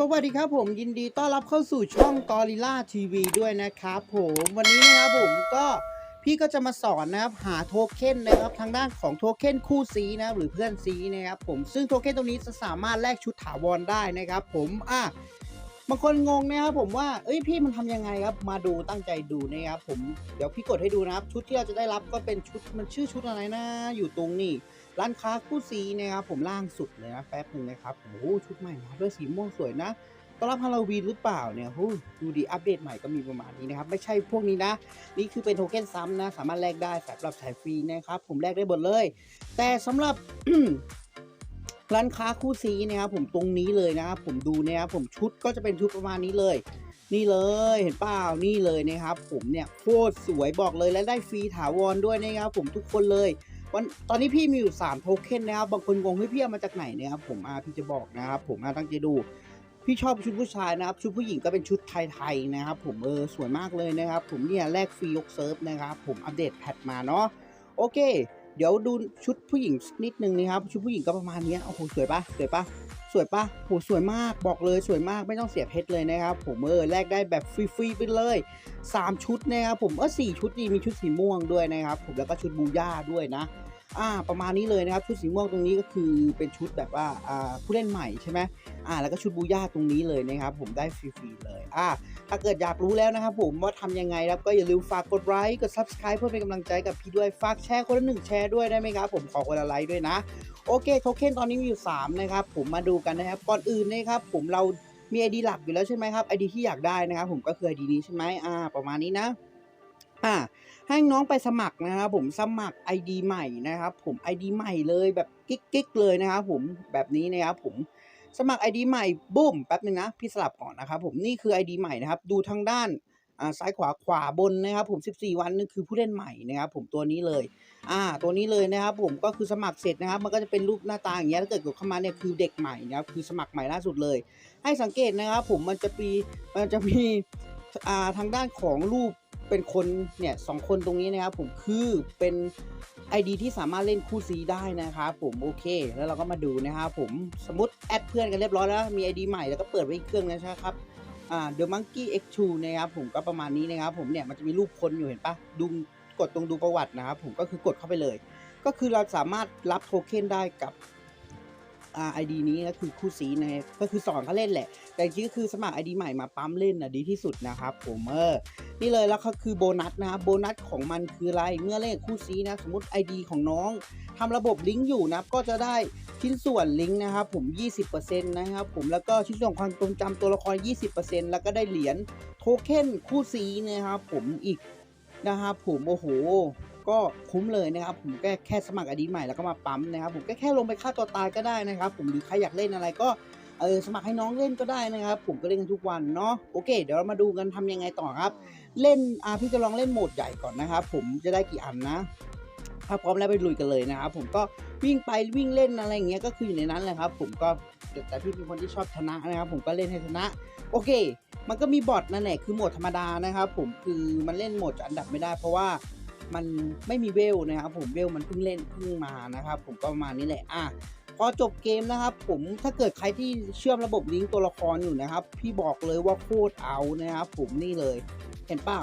สวัสดีครับผมยินดีต้อนรับเข้าสู่ช่อง Gorilla TV ด้วยนะครับผมวันนี้นะครับผมก็พี่ก็จะมาสอนนะครับหาโทเค็นนะครับทางด้านของโทเค็นคู่ซีนะรหรือเพื่อนซีนะครับผมซึ่งโทเค็นตรงนี้จะสามารถแลกชุดถาวรได้นะครับผมอะบางคนงงนะครับผมว่าเอ้ยพี่มันทำยังไงครับมาดูตั้งใจดูนะครับผมเดี๋ยวพี่กดให้ดูนะครับชุดที่เราจะได้รับก็เป็นชุดมันชื่อชุดอะไรนะ อยู่ตรงนี้ ร้านค้าคู่ซีนะครับผมล่างสุดเลยนะแป๊บหนึ่งนะครับโอ้โหชุดใหม่มาด้วยสีม่วงสวยนะต้อนรับฮาโลวีนหรือเปล่าเนี่ยหูดูดีอัปเดตใหม่ก็มีประมาณนี้นะครับ ไม่ใช่พวกนี้นะ นี่คือเป็นโทเค็นซ้ำนะ สามารถแลกได้สำหรับสายฟรีนะครับ ผมแลกได้หมดเลย แต่สำหรับร้านค้าคู่ซีนะครับผมตรงนี้เลยนะครับผมดูนะครับผมชุดก็จะเป็นชุดประมาณนี้เลย นี่เลยเห็นเปล่านี่เลยนะครับ ผมเนี่ยโคตรสวยบอกเลยและได้ฟรีถาวรด้วยนะครับผมทุกคนเลย วันตอนนี้พี่มีอยู่ 3 โทเค็นนะครับบางคนงงไม่พี่เอามาจากไหนนะครับผมอาพี่จะบอกนะครับ ผมอาตั้งใจดู พี่ชอบชุดผู้ชายนะครับ ชุดผู้หญิงก็เป็นชุดไทยๆนะครับ ผมเออสวยมากเลยนะครับ ผมเนี่ยแลกฟรียกเซิร์ฟนะครับ ผมอัปเดตแพทมาเนาะโอเค เดี๋ยวดูชุดผู้หญิงนิดนึงนะครับ ชุดผู้หญิงก็ประมาณนี้โอ้โหสวยปะสวยปะ วยปะโหสวยมากบอกเลยสวยมากไม่ต้องเสียเพชรเลยนะครับ ผมเออแลกได้แบบฟรีๆไปเลย 3 ชุดนะครับผมเออสี่ชุดดีมีชุดสีม่วงด้วยนะครับผมแล้วก็ชุดบูย่าด้วยนะอ่าประมาณนี้เลยนะครับชุดสีม่วงตรงนี้ก็คือเป็นชุดแบบว่าอ่าผู้เล่นใหม่ใช่ไหมอ่าแล้วก็ชุดบูย่าตรงนี้เลยนะครับผมได้ฟรีๆเลยอ่าถ้าเกิดอยากรู้แล้วนะครับผมว่าทำยังไงครับก็อย่าลืมฝากกดไลค์กด subscribe เพื่อเป็นกำลังใจกับพี่ด้วยฝากแชร์คนละหนึ่งแชร์ด้วยได้ไหมครับผมขอคนละไลค์ด้วยนะ โอเคโทเค็นตอนนี้มีอยู่ 3 นะครับ ผมมาดูกันนะครับ ก่อนอื่นนะครับ ผมเรามี ID หลักอยู่แล้วใช่ไหมครับ ID ที่อยากได้นะครับ ผมก็คือ ID นี้ใช่ไหมอ่า ประมาณนี้นะอ่าให้น้องไปสมัครนะครับผมสมัคร ID ใหม่นะครับ ผม ID ใหม่เลยแบบกิ๊กๆเลยนะครับผมแบบนี้นะครับผมสมัคร ID ใหม่บุ้มแป๊บนึงนะพี่สลับก่อนนะครับผมนี่คือ ID ใหม่นะครับ ดูทางด้านอ่าซ้ายขวาขวาบนนะครับ ผม 14 วันนี่คือผู้เล่นใหม่นะครับ ผมตัวนี้เลย อ่าตัวนี้เลยนะครับผมก็คือสมัครเสร็จนะครับ มันก็จะเป็นรูปหน้าตาอย่างเงี้ยถ้าเกิดกดเข้ามาเนี่ยคือเด็กใหม่นะครับคือสมัครใหม่ล่าสุดเลย ให้สังเกตนะครับ ผมมันจะมีมันจะมีอ่าทางด้านของรูปเป็นคนเนี่ยสองคนตรงนี้นะครับ ผมคือเป็น ID ที่สามารถเล่นคู่ซีได้นะครับผมโอเค แล้วเราก็มาดูนะครับผมสมมติแอดเพื่อนกันเรียบร้อยแล้วมี ID ใหม่แล้วก็เปิดไว้อีกเครื่องนะใช่ครับอ่า The Monkey X2 นะครับผมก็ประมาณนี้นะครับผมเนี่ยมันจะมีรูปคนอยู่เห็นปะดู กดตรงดูประวัตินะครับผมก็คือกดเข้าไปเลย ก็คือเราสามารถรับโทเค็นได้กับไอดีนี้ก็คือคู่ซีนะก็คือสอนเขาเล่นแหละ แต่จริงก็คือสมัครไอดีใหม่มาปั๊มเล่นนะดีที่สุดนะครับผมเออนี่เลยแล้วก็คือโบนัสนะโบนัสของมันคืออะไรเมื่อเล่นคู่ซีนะ สมมติ ID ของน้องทำระบบลิงก์อยู่นะก็จะได้ชิ้นส่วนลิงก์นะครับผม 20%นะครับผมแล้วก็ชิ้นส่วนความทรงจำตัวละคร 20%แล้วก็ได้เหรียญโทเค็นคู่ซีนะครับผมอีก นะครับผมโอ้โหก็คุ้มเลยนะครับผมแค่แค่สมัครอดีใหม่แล้วก็มาปั๊มนะครับผมก็แค่ลงไปฆ่าตัวตายก็ได้นะครับ ผมหรือใครอยากเล่นอะไรก็เออสมัครให้น้องเล่นก็ได้นะครับ ผมก็เล่นกันทุกวันเนาะโอเค เดี๋ยวเรามาดูกันทำยังไงต่อครับ เล่นอ่าพี่จะลองเล่นโหมดใหญ่ก่อนนะครับผมจะได้กี่อันนะถ้าพร้อมแล้วไปลุยกันเลยนะครับผมก็ วิ่งไปวิ่งเล่นอะไรอย่างเงี้ยก็คืออยู่ในนั้นแหละครับ ผมก็แต่พี่เป็นคนที่ชอบชนะนะครับ ผมก็เล่นให้ชนะ โอเค มันก็มีบอทนั่นแหละคือโหมดธรรมดานะครับ ผมคือมันเล่นโหมดอันดับไม่ได้ เพราะว่ามันไม่มีเวลนะครับ ผมเวลมันเพิ่งเล่นเพิ่งมานะครับ ผมก็ประมาณนี้แหละอะพอจบเกมนะครับ ผมถ้าเกิดใครที่เชื่อมระบบลิงก์ตัวละครอยู่นะครับ พี่บอกเลยว่าโคตรเอานะครับ ผมนี่เลยเห็นเปล่า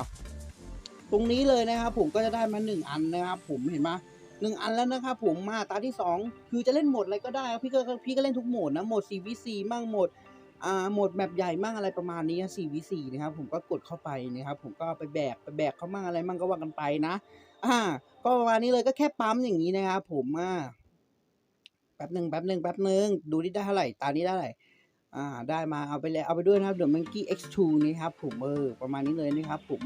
ตรงนี้เลยนะครับ ผมก็จะได้มาหนึ่งอันนะครับ ผมเห็นไหม หนึ่งอันแล้วนะครับผมมาตาที่สองคือจะเล่นโหมดอะไรก็ได้พี่ก็พี่ก็เล่นทุกโหมดนะโหมด 4v4 มั่งโหมดอ่าโหมดแบบใหญ่มั่งอะไรประมาณนี้ 4v4 นะครับผมก็กดเข้าไปนะครับผมก็ไปแบกไปแบกเขามั่งอะไรมั่งก็ว่ากันไปนะอ่าก็ประมาณนี้เลยก็แค่ปั๊มอย่างนี้นะครับผมอ่าแป๊บหนึ่งแป๊บหนึ่งแป๊บหนึ่งดูที่ได้เท่าไหร่ตานี้ได้เท่าไหร่อ่าได้มาเอาไปเลยเอาไปด้วยนะครับ The Monkey X2 นี่ครับผมเออประมาณนี้เลยนะครับผม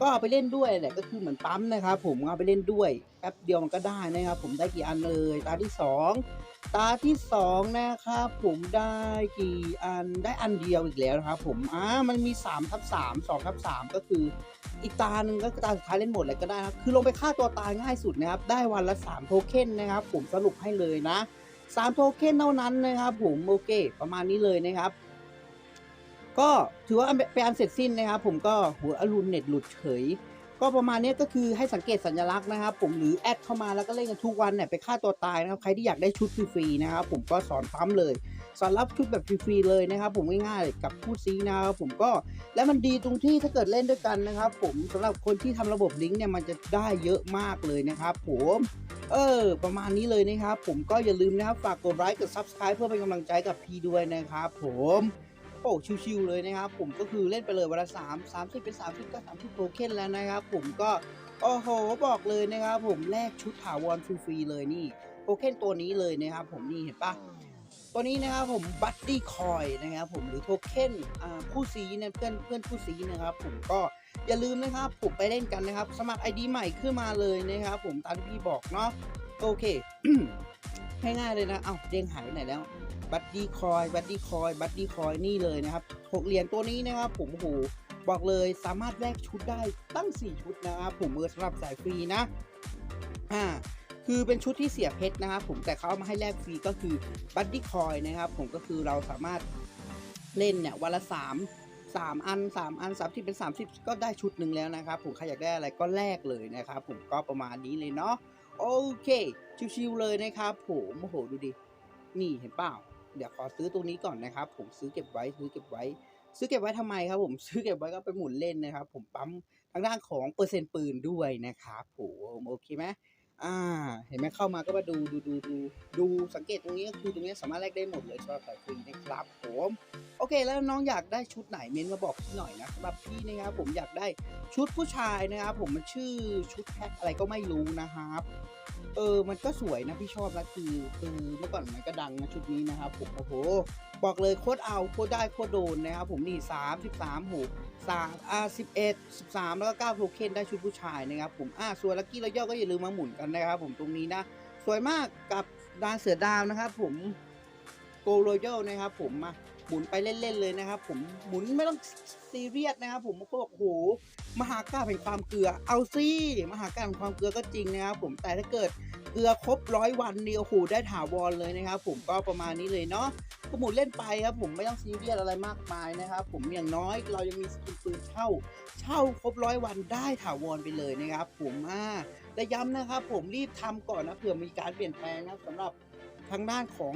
ก็เอาไปเล่นด้วยแหละก็คือเหมือนปั๊มนะครับ ผมเอาไปเล่นด้วยแป๊บเดียวมันก็ได้นะครับ ผมได้กี่อันเลยตาที่สองตาที่สองนะครับผมได้กี่อันได้อันเดียวอีกแล้วนะครับ ผมอ่ามันมี3ทับ3 2ทับ3ก็คืออีกตาหนึ่งก็ตาสุดท้ายเล่นหมดเลยก็ได้นะครับคือลงไปฆ่าตัวตายง่ายสุดนะครับ ได้วันละ 3 โทเค็นนะครับ ผมสรุปให้เลยนะ3โทเค็นเท่านั้นนะครับ ผมโอเค ประมาณนี้เลยนะครับ ก็ถือว่าเป็นอันเสร็จสิ้นนะครับ ผมก็หัวอรุณเน็ตหลุดเฉย ก็ประมาณนี้ก็คือให้สังเกตสัญลักษณ์นะครับผมหรือแอดเข้ามาแล้วก็เล่นกันทุกวันเนี่ยไปฆ่าตัวตายนะครับใครที่อยากได้ชุดฟรีๆนะครับผมก็สอนปั๊มเลยสอนรับชุดแบบฟรีๆเลยนะครับ ผมง่ายๆกับผู้ซีนะครับผมก็แล้วมันดีตรงที่ถ้าเกิดเล่นด้วยกันนะครับ ผมสำหรับคนที่ทำระบบลิงก์เนี่ยมันจะได้เยอะมากเลยนะครับผมเออ ประมาณนี้เลยนะครับ ผมก็อย่าลืมนะครับฝากกดไลค์กด subscribe เพื่อเป็นกำลังใจกับพีด้วยนะครับผม โอ้ชิวๆเลยนะครับ ผมก็คือเล่นไปเลยวันละสามสามสิบเป็นสามสิบก็สามสิบโทเค็นแล้วนะครับ ผมก็โอ้โหบอกเลยนะครับ ผมแลกชุดถาวรฟรีๆเลยนี่โทเค็นตัวนี้เลยนะครับ ผมนี่เห็นปะตัวนี้นะครับผมบัตตี้คอยนะครับผมหรือโทเค็นอ่าผู้ซีเนี่ยเพื่อนเพื่อนผู้ซีนะครับ ผมก็อย่าลืมนะครับ ผมไปเล่นกันนะครับ สมัคร ID ใหม่ขึ้นมาเลยนะครับ ผมตามที่พี่บอกเนาะโอเค ง่ายๆเลยนะ เอ้าเด้งหายไปไหนแล้ว บัตตี้คอยบัตตี้คอยบัตตี้คอยนี่เลยนะครับหกเหรียญตัวนี้นะครับ ผมโอ้โหบอกเลยสามารถแลกชุดได้ตั้ง 4 ชุดนะครับผมเมื่อสำหรับสายฟรีนะอ่าคือเป็นชุดที่เสียเพชรนะครับผมแต่เขาเอามาให้แลกฟรีก็คือบัตตี้คอยนะครับ ผมก็คือเราสามารถเล่นเนี่ยวันละสามสามอันสามอันสามที่เป็นสามสิบก็ได้ชุดหนึ่งแล้วนะครับผมใครอยากได้อะไรก็แลกเลยนะครับผมก็ประมาณนี้เลยเนาะ โอเค ชิวๆเลยนะครับผมโอ้โหดูดิ นี่เห็นเปล่า เดี๋ยวขอซื้อตรงนี้ก่อนนะครับ ผมซื้อเก็บไว้ซื้อเก็บไว้ ซื้อเก็บไว้ทำไมครับ ผมซื้อเก็บไว้ก็ไปหมุนเล่นนะครับ ผมปั๊มทางด้านของเปอร์เซ็นต์ปืนด้วยนะครับผมโอเคไหม อ่า เห็นไหมเข้ามาก็มาดูดูดูดูดูสังเกตตรงนี้ก็คือตรงนี้สามารถแลกได้หมดเลยสำหรับสายฟรีนะครับผมโอเค แล้วน้องอยากได้ชุดไหนเม้นมาบอกพี่หน่อยนะสำหรับพี่นะครับผมอยากได้ชุดผู้ชายนะครับผมมันชื่อชุดแพ็คอะไรก็ไม่รู้นะครับ เออ มันก็สวยนะพี่ชอบนะคือคือเมื่อก่อนมันก็ดังนะชุดนี้นะครับผมโอ้โห บอกเลยโคตรเอาโคตรได้โคตรโดนนะครับผมนี่สามสิบสามหูสามอ่าสิบเอ็ดสิบสามแล้วก็เก้าโทเค็นได้ชุดผู้ชายนะครับผมอ่าส่วนลักกี้แล้วย่อก็อย่าลืมมาหมุนกันนะครับผมตรงนี้นะ สวยมากกับดานเสือดาวนะครับผมโกโรโยนะครับผมมา มุนไปเล่นๆเลยนะครับ ผมหมุนไม่ต้องซีเรียสนะครับ ผมก็บอกโอ้โหมหากาพย์แห่งความเกลือ เอาซิมหากาพย์แห่งความเกลือก็จริงนะครับ ผมแต่ถ้าเกิดเกลือครบร้อยวันนี่โอ้โหได้ถาวรเลยนะครับ ผมก็ประมาณนี้เลยเนาะก็หมุนเล่นไปครับ ผมไม่ต้องซีเรียสอะไรมากมายนะครับ ผมอย่างน้อยเรายังมีสกินปืนเช่า เช่าครบร้อยวันได้ถาวรไปเลยนะครับ ผมอ่าและย้ำนะครับ ผมรีบทำก่อนนะเผื่อมีการเปลี่ยนแปลงนะสำหรับทางด้านของ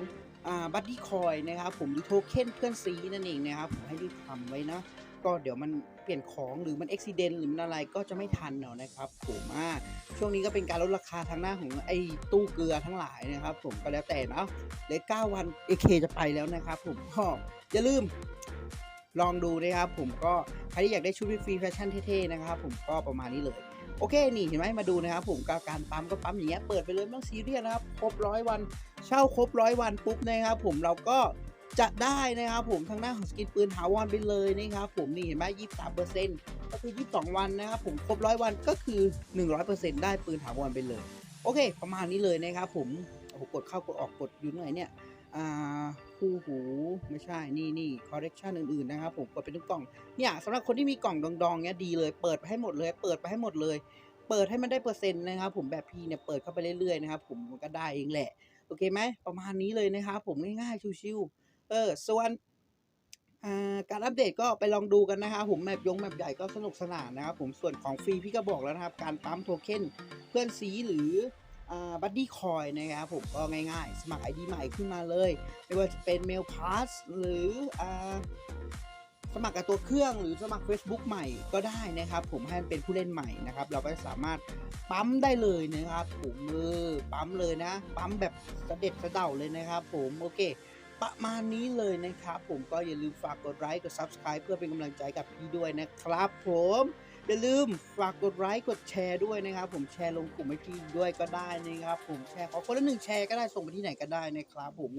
บัตตี้คอยนะครับผมหรือโทเค็นเพื่อนซีนั่นเองนะครับผมให้รีบทำไว้นะก็เดี๋ยวมันเปลี่ยนของหรือมันอุบิเหตุหรือมันอะไรก็จะไม่ทันเนาะนะครับผมอ่าช่วงนี้ก็เป็นการลดราคาทางหน้าของไอ้ตู้เกลือทั้งหลายนะครับ ผมก็แล้วแต่เนาะเหลือ9วัน AK จะไปแล้วนะครับผมก็อย่าลืม ลองดูนะครับผมก็ใครที่อยากได้ชุดฟรีแฟชั่นเท่ๆนะครับผมก็ประมาณนี้เลยโอเค นี่เห็นไหมมาดูนะครับผมก็การปั๊มก็ปั๊มอย่างเงี้ยเปิดไปเลยไม่ต้องซีเรียสนะครับครบร้อยวัน เช่าครบร้อยวันปุ๊บนะครับผมเราก็จะได้นะครับผมทางหน้าของสกินปืนถาวรไปเลยนะครับผมนี่เห็นไหมยี่สิบสามเปอร์เซ็นต์ก็คือยี่สิบสองวันนะครับผมครบร้อยวันก็คือหนึ่งร้อยเปอร์เซ็นต์ได้ปืนถาวรไปเลย โอเค ประมาณนี้เลยนะครับผมโอ้โหกดเข้ากดออกกดอยู่ไหนเนี่ย คู่หูไม่ใช่นี่นี่คอร์เรคชันอื่นๆนะครับผมกดเป็นทุกกล่องเนี่ยสำหรับคนที่มีกล่องดองๆเนี้ยดีเลยเปิดไปให้หมดเลย เปิดไปให้หมดเลย เปิดให้มันได้เปอร์เซ็นต์นะครับผมแบบพีเนี่ยเปิดเข้าไปเรื่อยๆนะครับผมมันก็ได้เองแหละโอเคไหมประมาณนี้เลยนะครับผมง่ายๆชิวๆเออส่วนการอัปเดตก็ไปลองดูกันนะครับผมแมปยงแมปใหญ่ก็สนุกสนานนะครับผมส่วนของฟรีพี่ก็บอกแล้วนะครับ การปั๊มโทเค็นเพื่อนซีหรือ บัดดี้คอยนะครับผมก็ง่ายๆ สมัคร ID ใหม่ขึ้นมาเลย ไม่ว่าจะเป็นเมลพาสหรืออสมัครกับตัวเครื่องหรือสมัคร Facebook ใหม่ก็ได้นะครับ ผมให้มันเป็นผู้เล่นใหม่นะครับ เราก็สามารถปั๊มได้เลยนะครับผมเออปั๊มเลยนะ ปั๊มแบบเด็จสะเดาเลยนะครับ ผมโอเค ประมาณนี้เลยนะครับ ผมก็อย่าลืมฝากกดไลค์กด Subscribe เพื่อเป็นกำลังใจกับพี่ด้วยนะครับ ผม อย่าลืมฝากกดไลค์กดแชร์ด้วยนะครับ ผมแชร์ลงกลุ่มไอพีด้วยก็ได้นะครับ ผมแชร์ขอคนละหนึ่งแชร์ก็ได้ส่งไปที่ไหนก็ได้นะครับ ผม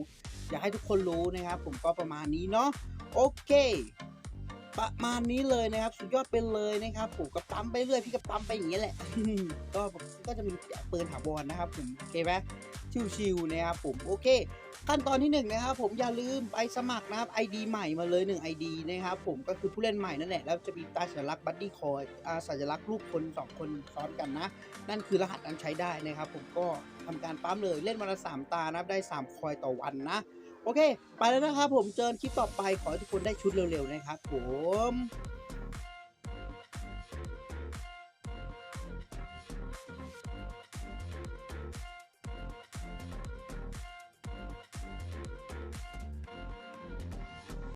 อยากให้ทุกคนรู้นะครับ ผมก็ประมาณนี้เนาะโอเค ประมาณนี้เลยนะครับ สุดยอดไปเลยนะครับผมก็ปั๊มไปเรื่อยพี่ก็ปั๊มไปอย่างเงี้ยแหละ ก็ก็จะมีปืนถาวรนะครับผมโอเคไหมชิวๆนะครับผมโอเคขั้นตอนที่หนึ่งนะครับผมอย่าลืมไปสมัครนะครับ ID ใหม่มาเลย 1 ID นะครับผมก็คือผู้เล่นใหม่นั่นแหละแล้วจะมีตาสัญลักษณ์บัดดี้คอยอาสัญลักษณ์รูปคน 2 คนซ้อนกันนะ นั่นคือรหัสการใช้ได้นะครับ ผมก็ทำการปั๊มเลยเล่นวันละ3ตานะครับได้ 3 คอยต่อวันนะ โอเค ไปแล้วนะครับผมเจอกันคลิปต่อไปขอให้ทุกคนได้ชุดเร็วๆนะครับผม